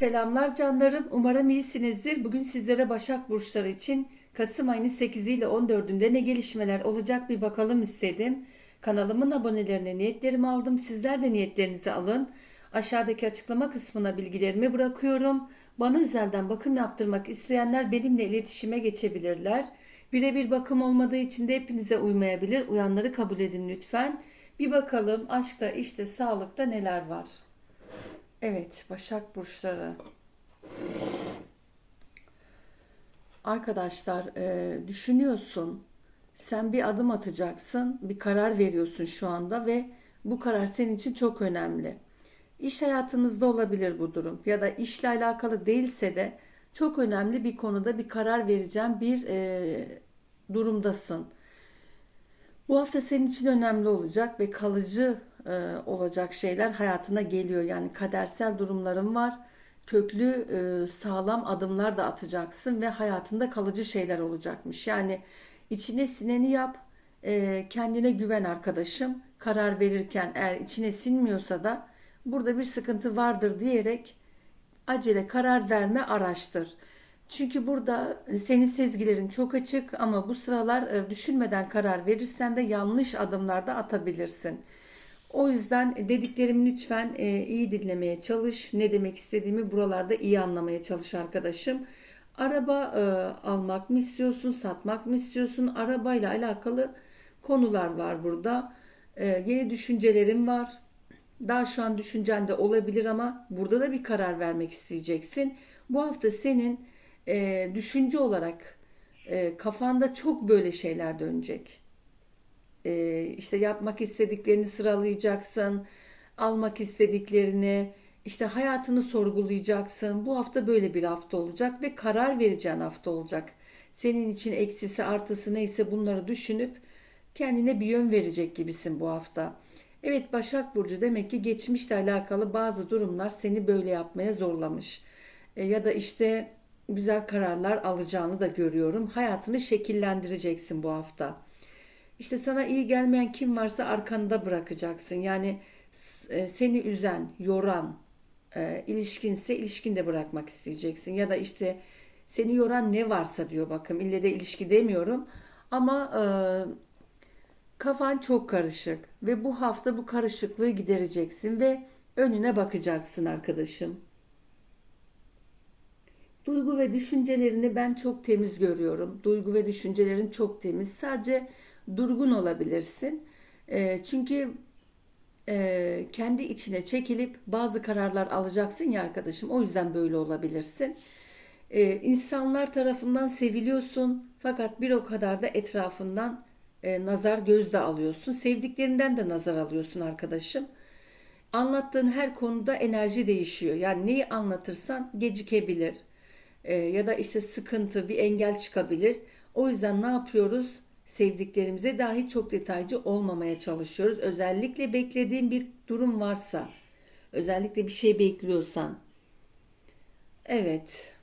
Selamlar canlarım. Umarım iyisinizdir. Bugün sizlere Başak Burçları için Kasım ayının 8 ile 14'ünde ne gelişmeler olacak bir bakalım istedim. Kanalımın abonelerine niyetlerimi aldım. Sizler de niyetlerinizi alın. Aşağıdaki açıklama kısmına bilgilerimi bırakıyorum. Bana özelden bakım yaptırmak isteyenler benimle iletişime geçebilirler. Birebir bakım olmadığı için de hepinize uymayabilir. Uyanları kabul edin lütfen. Bir bakalım aşkta, işte, sağlıkta neler var. Evet, Başak Burçları. Arkadaşlar, e, düşünüyorsun. Sen bir adım atacaksın, bir karar veriyorsun şu anda ve bu karar senin için çok önemli. İş hayatınızda olabilir bu durum ya da işle alakalı değilse de çok önemli bir konuda bir karar vereceğim bir e, durumdasın. Bu hafta senin için önemli olacak ve kalıcı e, olacak şeyler hayatına geliyor. Yani kadersel durumların var. Köklü, e, sağlam adımlar da atacaksın ve hayatında kalıcı şeyler olacakmış. Yani içine sineni yap, e, kendine güven arkadaşım. Karar verirken eğer içine sinmiyorsa da burada bir sıkıntı vardır diyerek acele karar verme, araştır. Çünkü burada senin sezgilerin çok açık ama bu sıralar e, düşünmeden karar verirsen de yanlış adımlarda atabilirsin. O yüzden dediklerimi lütfen e, iyi dinlemeye çalış. Ne demek istediğimi buralarda iyi anlamaya çalış arkadaşım. Araba e, almak mı istiyorsun, satmak mı istiyorsun? Arabayla alakalı konular var burada. Yeni düşüncelerim var. Daha şu an düşüncen de olabilir ama burada da bir karar vermek isteyeceksin. Bu hafta senin e, düşünce olarak e, kafanda çok böyle şeyler dönecek. E, işte yapmak istediklerini sıralayacaksın, almak istediklerini, işte hayatını sorgulayacaksın. Bu hafta böyle bir hafta olacak ve karar vereceğin hafta olacak. Senin için eksisi artısı neyse bunları düşünüp kendine bir yön verecek gibisin bu hafta. Evet Başak Burcu demek ki geçmişle alakalı bazı durumlar seni böyle yapmaya zorlamış. E, ya da işte güzel kararlar alacağını da görüyorum. Hayatını şekillendireceksin bu hafta. İşte sana iyi gelmeyen kim varsa arkanda bırakacaksın. Yani e, seni üzen, yoran e, ilişkinse ilişkinde bırakmak isteyeceksin. Ya da işte seni yoran ne varsa diyor bakın. İlle de ilişki demiyorum. Ama e, kafan çok karışık ve bu hafta bu karışıklığı gidereceksin ve önüne bakacaksın arkadaşım. Duygu ve düşüncelerini ben çok temiz görüyorum. Duygu ve düşüncelerin çok temiz. Sadece durgun olabilirsin. E, çünkü e, kendi içine çekilip bazı kararlar alacaksın ya arkadaşım. O yüzden böyle olabilirsin. E, insanlar tarafından seviliyorsun. Fakat bir o kadar da etrafından e, nazar gözde alıyorsun. Sevdiklerinden de nazar alıyorsun arkadaşım. Anlattığın her konuda enerji değişiyor. Yani neyi anlatırsan gecikebilir e, ya da işte sıkıntı, bir engel çıkabilir. O yüzden ne yapıyoruz? Sevdiklerimize dahi çok detaycı olmamaya çalışıyoruz. Özellikle beklediğin bir durum varsa, özellikle bir şey bekliyorsan. Evet.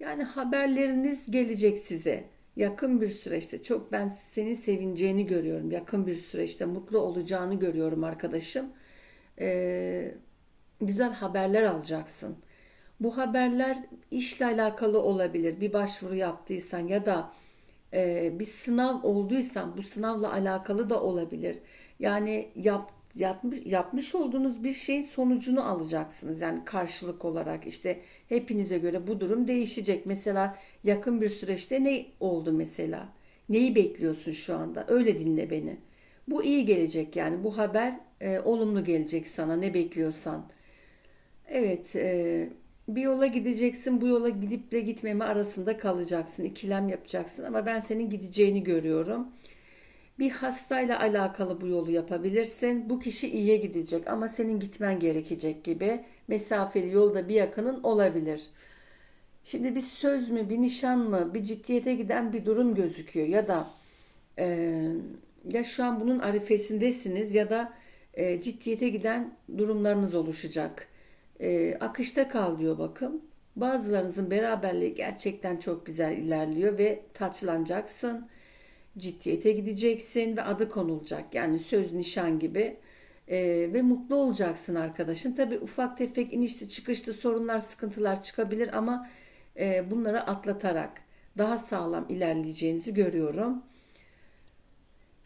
Yani haberleriniz gelecek size. Yakın bir süreçte çok ben senin sevineceğini görüyorum. Yakın bir süreçte mutlu olacağını görüyorum arkadaşım. Ee, güzel haberler alacaksın. Bu haberler işle alakalı olabilir. Bir başvuru yaptıysan ya da e, bir sınav olduysan bu sınavla alakalı da olabilir. Yani yap, yapmış, yapmış olduğunuz bir şeyin sonucunu alacaksınız. Yani karşılık olarak işte hepinize göre bu durum değişecek. Mesela yakın bir süreçte ne oldu mesela? Neyi bekliyorsun şu anda? Öyle dinle beni. Bu iyi gelecek yani bu haber e, olumlu gelecek sana ne bekliyorsan. Evet, e, bir yola gideceksin. Bu yola gidip de gitmeme arasında kalacaksın. ikilem yapacaksın ama ben senin gideceğini görüyorum. Bir hastayla alakalı bu yolu yapabilirsin. Bu kişi iyiye gidecek ama senin gitmen gerekecek gibi. Mesafeli yolda bir yakının olabilir. Şimdi bir söz mü, bir nişan mı, bir ciddiyete giden bir durum gözüküyor ya da e, ya şu an bunun arifesindesiniz ya da e, ciddiyete giden durumlarınız oluşacak e, akışta kal diyor bakın. Bazılarınızın beraberliği gerçekten çok güzel ilerliyor ve taçlanacaksın. Ciddiyete gideceksin ve adı konulacak. Yani söz nişan gibi Ee, ve mutlu olacaksın arkadaşın. Tabii ufak tefek inişli çıkışlı sorunlar, sıkıntılar çıkabilir ama e, bunları atlatarak daha sağlam ilerleyeceğinizi görüyorum.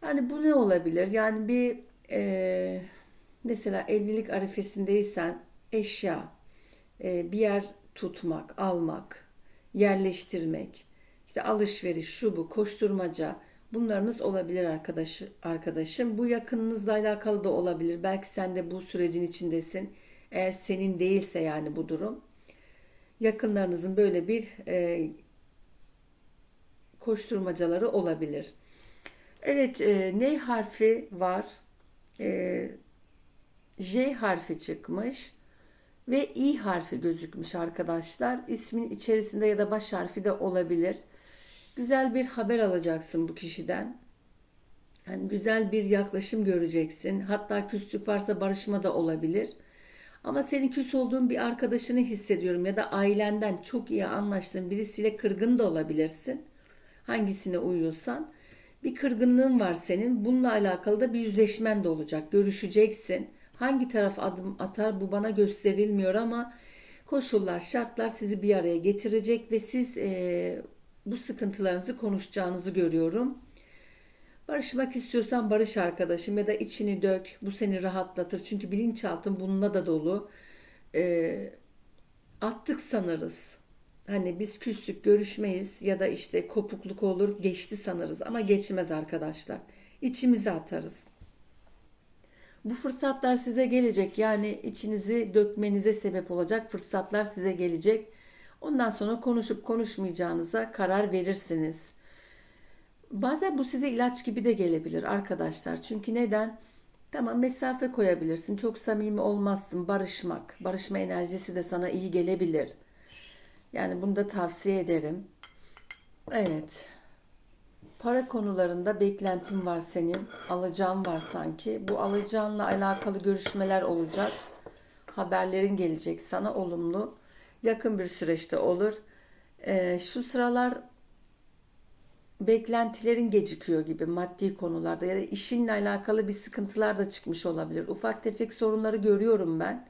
Hani bu ne olabilir? Yani bir e, mesela evlilik arifesindeysen eşya, e, bir yer tutmak, almak, yerleştirmek, işte alışveriş, şu bu, koşturmaca bunlarınız olabilir arkadaş, arkadaşım. Bu yakınınızla alakalı da olabilir. Belki sen de bu sürecin içindesin. Eğer senin değilse yani bu durum. Yakınlarınızın böyle bir e, koşturmacaları olabilir. Evet, e, ne harfi var? E, J harfi çıkmış ve İ harfi gözükmüş arkadaşlar. İsmin içerisinde ya da baş harfi de olabilir. Güzel bir haber alacaksın bu kişiden. Yani güzel bir yaklaşım göreceksin. Hatta küslük varsa barışma da olabilir. Ama senin küs olduğun bir arkadaşını hissediyorum ya da ailenden çok iyi anlaştığın birisiyle kırgın da olabilirsin. Hangisine uyuyorsan. Bir kırgınlığın var senin. Bununla alakalı da bir yüzleşmen de olacak. Görüşeceksin. Hangi taraf adım atar bu bana gösterilmiyor ama koşullar, şartlar sizi bir araya getirecek ve siz e, bu sıkıntılarınızı konuşacağınızı görüyorum. Barışmak istiyorsan barış arkadaşım ya da içini dök. Bu seni rahatlatır. Çünkü bilinçaltın bununla da dolu. E, attık sanırız. Hani biz küslük görüşmeyiz ya da işte kopukluk olur geçti sanırız ama geçmez arkadaşlar. İçimize atarız. Bu fırsatlar size gelecek. Yani içinizi dökmenize sebep olacak fırsatlar size gelecek. Ondan sonra konuşup konuşmayacağınıza karar verirsiniz. Bazen bu size ilaç gibi de gelebilir arkadaşlar. Çünkü neden? Tamam mesafe koyabilirsin. Çok samimi olmazsın. Barışmak. Barışma enerjisi de sana iyi gelebilir. Yani bunu da tavsiye ederim. Evet. Para konularında beklentin var senin. Alacağın var sanki. Bu alacağınla alakalı görüşmeler olacak. Haberlerin gelecek sana olumlu. Yakın bir süreçte olur. Ee, şu sıralar beklentilerin gecikiyor gibi maddi konularda ya da işinle alakalı bir sıkıntılar da çıkmış olabilir. Ufak tefek sorunları görüyorum ben.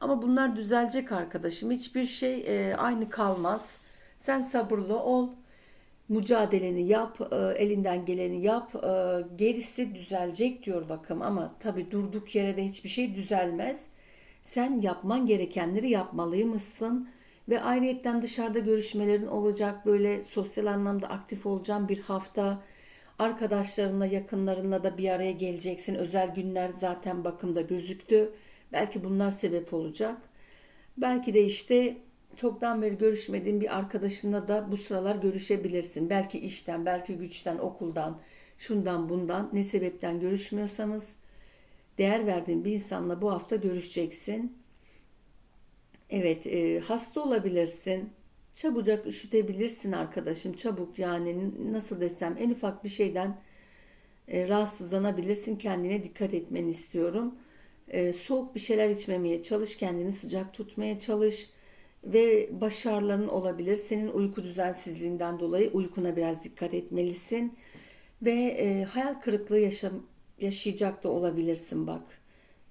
Ama bunlar düzelecek arkadaşım. Hiçbir şey e, aynı kalmaz. Sen sabırlı ol. Mücadeleni yap, e, elinden geleni yap. E, gerisi düzelecek diyor bakım ama tabi durduk yere de hiçbir şey düzelmez. Sen yapman gerekenleri yapmalıymışsın ve ayrıyetten dışarıda görüşmelerin olacak böyle sosyal anlamda aktif olacağın bir hafta arkadaşlarınla yakınlarınla da bir araya geleceksin. Özel günler zaten bakımda gözüktü. Belki bunlar sebep olacak. Belki de işte çoktan beri görüşmediğin bir arkadaşınla da bu sıralar görüşebilirsin. Belki işten, belki güçten, okuldan, şundan bundan ne sebepten görüşmüyorsanız değer verdiğin bir insanla bu hafta görüşeceksin. Evet, e, hasta olabilirsin. Çabucak üşütebilirsin arkadaşım. Çabuk yani nasıl desem en ufak bir şeyden e, rahatsızlanabilirsin. Kendine dikkat etmeni istiyorum. E, soğuk bir şeyler içmemeye çalış. Kendini sıcak tutmaya çalış. Ve başarıların olabilir. Senin uyku düzensizliğinden dolayı uykuna biraz dikkat etmelisin. Ve e, hayal kırıklığı yaşam, yaşayacak da olabilirsin bak.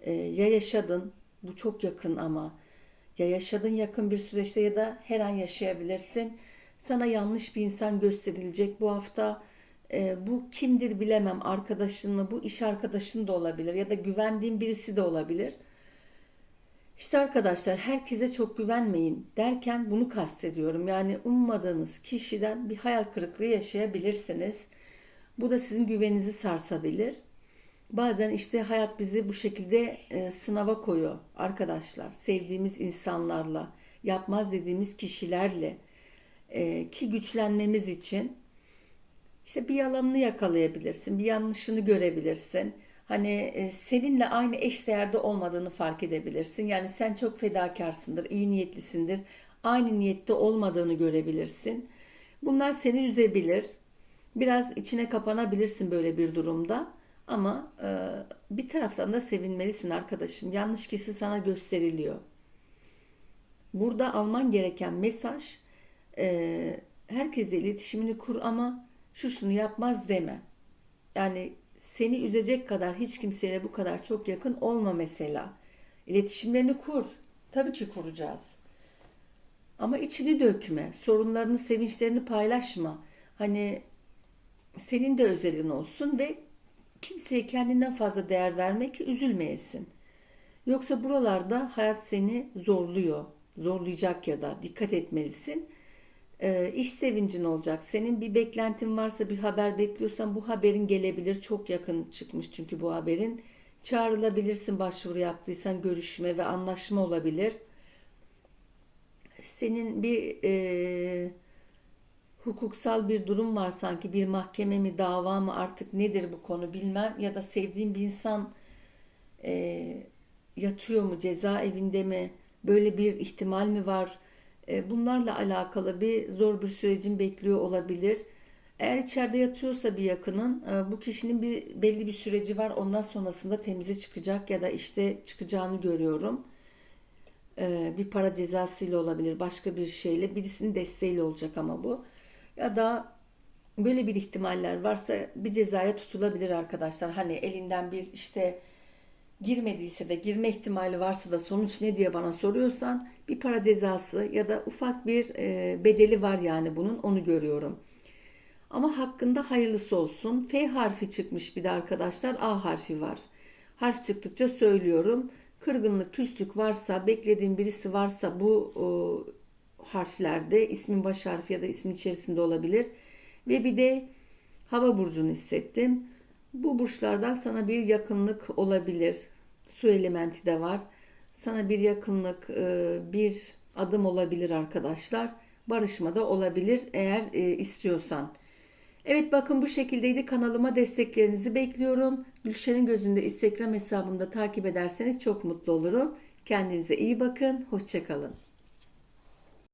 E, ya yaşadın, bu çok yakın ama ya yaşadın yakın bir süreçte ya da her an yaşayabilirsin. Sana yanlış bir insan gösterilecek bu hafta. E, bu kimdir bilemem arkadaşın mı bu iş arkadaşın da olabilir ya da güvendiğin birisi de olabilir. İşte arkadaşlar herkese çok güvenmeyin derken bunu kastediyorum. Yani ummadığınız kişiden bir hayal kırıklığı yaşayabilirsiniz. Bu da sizin güveninizi sarsabilir. Bazen işte hayat bizi bu şekilde e, sınava koyuyor arkadaşlar. Sevdiğimiz insanlarla, yapmaz dediğimiz kişilerle e, ki güçlenmemiz için işte bir yalanını yakalayabilirsin, bir yanlışını görebilirsin. Hani e, seninle aynı eş değerde olmadığını fark edebilirsin. Yani sen çok fedakarsındır, iyi niyetlisindir. Aynı niyette olmadığını görebilirsin. Bunlar seni üzebilir. Biraz içine kapanabilirsin böyle bir durumda. Ama e, bir taraftan da sevinmelisin arkadaşım. Yanlış kişi sana gösteriliyor. Burada alman gereken mesaj e, herkesle iletişimini kur ama şu şunu yapmaz deme. Yani Seni üzecek kadar hiç kimseyle bu kadar çok yakın olma mesela. İletişimlerini kur. Tabii ki kuracağız. Ama içini dökme. Sorunlarını, sevinçlerini paylaşma. Hani senin de özelin olsun ve kimseye kendinden fazla değer verme ki üzülmeyesin. Yoksa buralarda hayat seni zorluyor. Zorlayacak ya da dikkat etmelisin. Ee, iş sevincin olacak. Senin bir beklentin varsa bir haber bekliyorsan bu haberin gelebilir. Çok yakın çıkmış çünkü bu haberin. Çağrılabilirsin başvuru yaptıysan görüşme ve anlaşma olabilir. Senin bir e, hukuksal bir durum var sanki bir mahkeme mi dava mı artık nedir bu konu bilmem ya da sevdiğin bir insan e, yatıyor mu cezaevinde mi böyle bir ihtimal mi var bunlarla alakalı bir zor bir sürecin bekliyor olabilir. Eğer içeride yatıyorsa bir yakının e, bu kişinin bir belli bir süreci var ondan sonrasında temize çıkacak ya da işte çıkacağını görüyorum. E, bir para cezasıyla olabilir başka bir şeyle birisinin desteğiyle olacak ama bu ya da böyle bir ihtimaller varsa bir cezaya tutulabilir arkadaşlar. Hani elinden bir işte girmediyse de girme ihtimali varsa da sonuç ne diye bana soruyorsan bir para cezası ya da ufak bir e, bedeli var yani bunun onu görüyorum. Ama hakkında hayırlısı olsun. F harfi çıkmış bir de arkadaşlar A harfi var. Harf çıktıkça söylüyorum. Kırgınlık, küslük varsa, beklediğin birisi varsa bu o, harflerde ismin baş harfi ya da ismin içerisinde olabilir. Ve bir de hava burcunu hissettim. Bu burçlardan sana bir yakınlık olabilir. Su elementi de var. Sana bir yakınlık, e, bir adım olabilir arkadaşlar. Barışma da olabilir eğer e, istiyorsan. Evet bakın bu şekildeydi. Kanalıma desteklerinizi bekliyorum. Gülşen'in gözünde Instagram hesabımda takip ederseniz çok mutlu olurum. Kendinize iyi bakın. Hoşçakalın.